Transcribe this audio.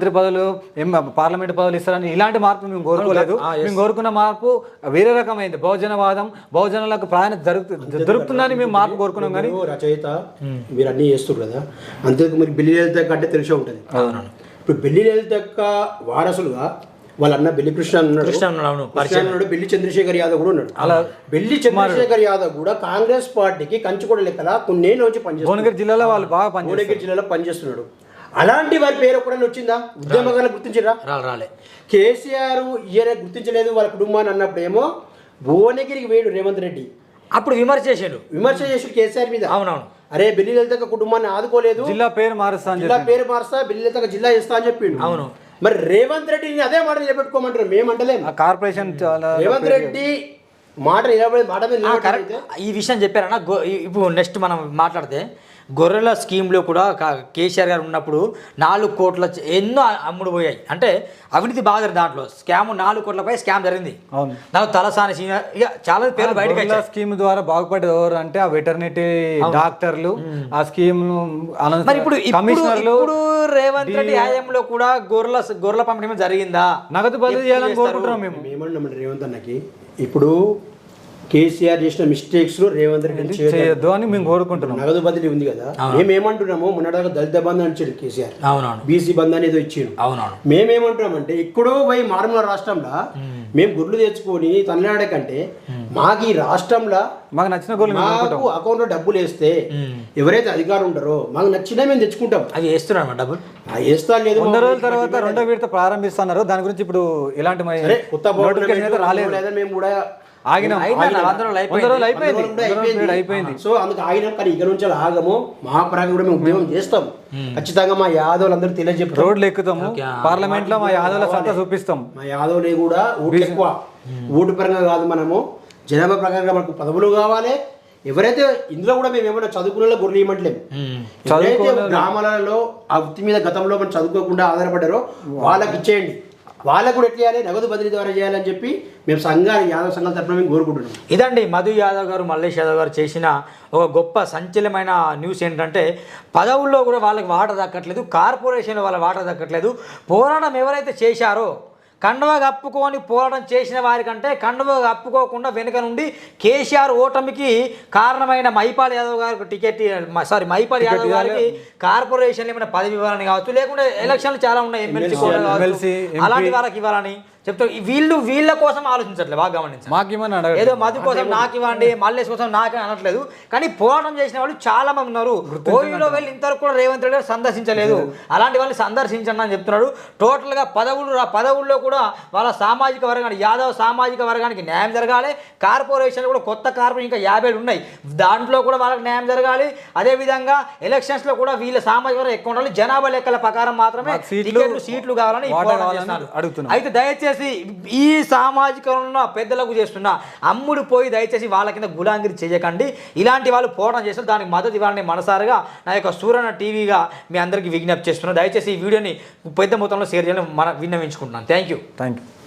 మంత్రి పదవులు పార్లమెంట్ పదవులు ఇస్తారని ఇలాంటి మార్పు మేము కోరుకోలేదు. మేము కోరుకున్న మార్పు వేరే రకమైంది. బహుజనవాదం బహుజనులకు ప్రాధాన్యత జరుగుతు దొరుకుతుందని మేము మార్పు కోరుకున్నాం కానీ రచయిత మీరు అన్నీ చేస్తారు కదా. అంతకు మీరు బిల్లి లలితక్క అంటే తెలిసే ఉంటుంది. ఇప్పుడు బిల్లి లలితక్క వారసులుగా వాళ్ళ అన్న బెల్లి కృష్ణ ఉన్నాడు బెల్లి చంద్రశేఖర్ యాదవ్ కూడా ఉన్నాడు. అలా బెల్లి చంద్రశేఖర్ యాదవ్ కూడా కాంగ్రెస్ పార్టీకి కంచుకోడ లెక్కల కొన్నేళ్ళ నుంచి పనిచేస్తున్నాడు. భువనగిరి జిల్లాలో వాళ్ళు బాగా పనిచేస్తారు భువనగిరి జిల్లాలో పనిచేస్తున్నాడు. అలాంటి వారి పేరు ఎప్పుడైనా వచ్చిందా? ఉద్యమకాలను గుర్తించరా రాలే రాలే. కేసీఆర్ ఈయన గుర్తించలేదు వాళ్ళ కుటుంబాన్ని అన్నప్పుడు ఏమో భువనగిరికి వేడు రేవంత్ రెడ్డి. అప్పుడు విమర్శ చేసాడు విమర్శ చేసి కేసీఆర్ మీద. అవునవును. అరే బిల్లి లలితక్క కుటుంబాన్ని ఆదుకోలేదు. జిల్లా పేరు మారుస్తా అని జిల్లా చెప్పి పేరు మారుస్తా బిల్లి లలితక్క జిల్లా ఇస్తా అని చెప్పిండు. అవును. మరి రేవంత్ రెడ్డిని అదే మాట నిలబెట్టుకోమంటారు మేమంటలేం. ఆ కార్పొరేషన్ చాలా రేవంత్ రెడ్డి మాట నిలబడి మాట మీద ఆ, కరెక్ట్. ఈ విషయం చెప్పారన్న ఇప్పుడు నెక్స్ట్ మనం మాట్లాడితే గొర్రెల స్కీమ్లో కూడా కేసీఆర్ గారు ఉన్నప్పుడు నాలుగు కోట్ల ఎన్నో అమ్ముడు పోయాయి. అంటే అవినీతి బాగా జరిగింది దాంట్లో. స్కామ్ నాలుగు కోట్లపై స్కామ్ జరిగింది. అవును. దాంట్లో తలసాని సీనియర్ ఇక చాలా పేర్లు బయటకు స్కీమ్ ద్వారా బాగుపడేది ఎవరు అంటే ఆ వెటర్నిటీ డాక్టర్లు. ఆ స్కీమ్ మరి ఇప్పుడు ఇప్పుడు కమిషనర్లు ఇప్పుడు రేవంత్ రెడ్డి హయాంలో కూడా గొర్రెల గొర్రెల పంపిణీ జరిగిందా? నగదు బదిలీ చేయాలని కోరుకుంటున్నాం మేము. రేవంత్ అన్నకి ఇప్పుడు కేసీఆర్ చేసిన మిస్టేక్స్ రేవంత్ రెడ్డి చేయొద్దు. అని మేము కోరుకుంటున్నాం. నగదు బదిలీ ఉంది కదా. మేము ఏమంటున్నాము మొన్నటిదాకా దళిత బంధు అని ఇచ్చాడు కేసీఆర్. అవునవును. బీసీ బంధు అనేది ఇచ్చాడు. అవునవును. మేమేమంటున్నామంటే ఎక్కడో పోయి మారుమూల రాష్ట్రంలో మేము. గుడ్లు తెచ్చుకొని తమిళనాడు కంటే మాకు ఈ రాష్ట్రంలో మాకు నచ్చిన మాకు అకౌంట్లో డబ్బులు వేస్తే ఎవరైతే అధికారులు ఉంటారో మాకు నచ్చినా మేము తెచ్చుకుంటాం. అది వేస్తున్నాడు డబ్బులు? వేస్తా లేదు వంద రోజుల తర్వాత రెండో విడత ప్రారంభిస్తున్నారు. దాని గురించి ఇప్పుడు ఎలాంటి రాలేదు. లేదా మేము కూడా ఆగినాం అయిపోయింది. సో అందుకు ఆగినాం కానీ ఇక నుంచి అలా ఆగము. మా పరంగా కూడా మేము ఉద్యోగం చేస్తాం. ఖచ్చితంగా మా యాదవులు అందరూ తెలియజెప్తాం రోడ్లు ఎక్కుతాము. పార్లమెంట్లో మా యాదవుల సత్తా చూపిస్తాం. మా యాదవులే కూడా ఓట్లు ఎక్కువ. ఓటు పరంగా కాదు మనము. జనాభా ప్రకారంగా మనకు పదవులు కావాలి. ఎవరైతే ఇందులో కూడా మేము ఏమైనా చదువుకునే గొర్రెలు ఇవ్వట్లేము ఎవరైతే గ్రామాలలో ఆ వృత్తి మీద గతంలో మనం చదువుకోకుండా ఆధారపడ్డారో వాళ్ళకి ఇచ్చేయండి. వాళ్ళకు కూడా ఎట్లా చేయాలి? నగదు బదిలీ ద్వారా చేయాలని చెప్పి మేము సంఘాలు యాదవ సంఘాల తరఫున మేము కోరుకుంటున్నాం. ఇదండి మధు యాదవ్ గారు మల్లేష్ యాదవ్ గారు చేసిన ఒక గొప్ప సంచలనమైన న్యూస్ ఏంటంటే పదవుల్లో కూడా వాళ్ళకి వాటర్ దక్కట్లేదు కార్పొరేషన్లో వాళ్ళ వాట దక్కట్లేదు. పోరాటం ఎవరైతే చేశారో కండవ కప్పుకొని పోరాటం చేసిన వారికంటే కండవ కప్పుకోకుండా వెనుక నుండి కేసీఆర్ ఓటమికి కారణమైన మైపాల్ యాదవ్ గారికి టికెట్ సారీ మైపాల్ యాదవ్ గారికి కార్పొరేషన్ ఏమైనా పదవి ఇవ్వాలని కావచ్చు లేకుంటే ఎలక్షన్లు చాలా ఉన్నాయి ఎమ్మెల్సీ. అలాంటి వాళ్ళకి ఇవ్వాలని. చెప్తా వీళ్ళు వీళ్ళ కోసం ఆలోచించట్లేదు బాగా మాకేమని అడగ ఏదో మధు కోసం నాకు ఇవ్వండి మల్లేష్ కోసం నాకే అనట్లేదు. కానీ పోరాటం చేసిన వాళ్ళు చాలా మంది ఉన్నారు ఓయూలో వెళ్ళి ఇంతవరకు కూడా రేవంత్ రెడ్డి సందర్శించలేదు. అలాంటి వాళ్ళని సందర్శించండి అని చెప్తున్నాడు. టోటల్గా పదవులు పదవుల్లో కూడా వాళ్ళ సామాజిక వర్గానికి యాదవ్ సామాజిక వర్గానికి న్యాయం జరగాలి. కార్పొరేషన్ కూడా కొత్త కార్పొరేషన్ ఇంకా యాభై ఉన్నాయి. దాంట్లో కూడా వాళ్ళకి న్యాయం జరగాలి. అదే విధంగా ఎలక్షన్స్లో కూడా వీళ్ళ సామాజిక వర్గం ఎక్కువ ఉండాలి. జనాభా లెక్కల ప్రకారం మాత్రమే సీట్లు, టికెట్లు సీట్లు కావాలని. అయితే దయచేసి ఈ సామాజికంలో పెద్దలకు చేస్తున్న అమ్ముడు పోయి దయచేసి వాళ్ళ కింద గులాంగిరి చేయకండి. ఇలాంటి వాళ్ళు పోరాటం చేస్తారు దానికి మద్దతు ఇవ్వాలని మనసారిగా నా యొక్క సూరణ టీవీగా మీ అందరికీ విజ్ఞప్తి చేస్తున్నాను దయచేసి ఈ వీడియోని పెద్ద మొత్తంలో షేర్ చేయాలని మన విన్నవించుకుంటున్నాను. Thank you thank you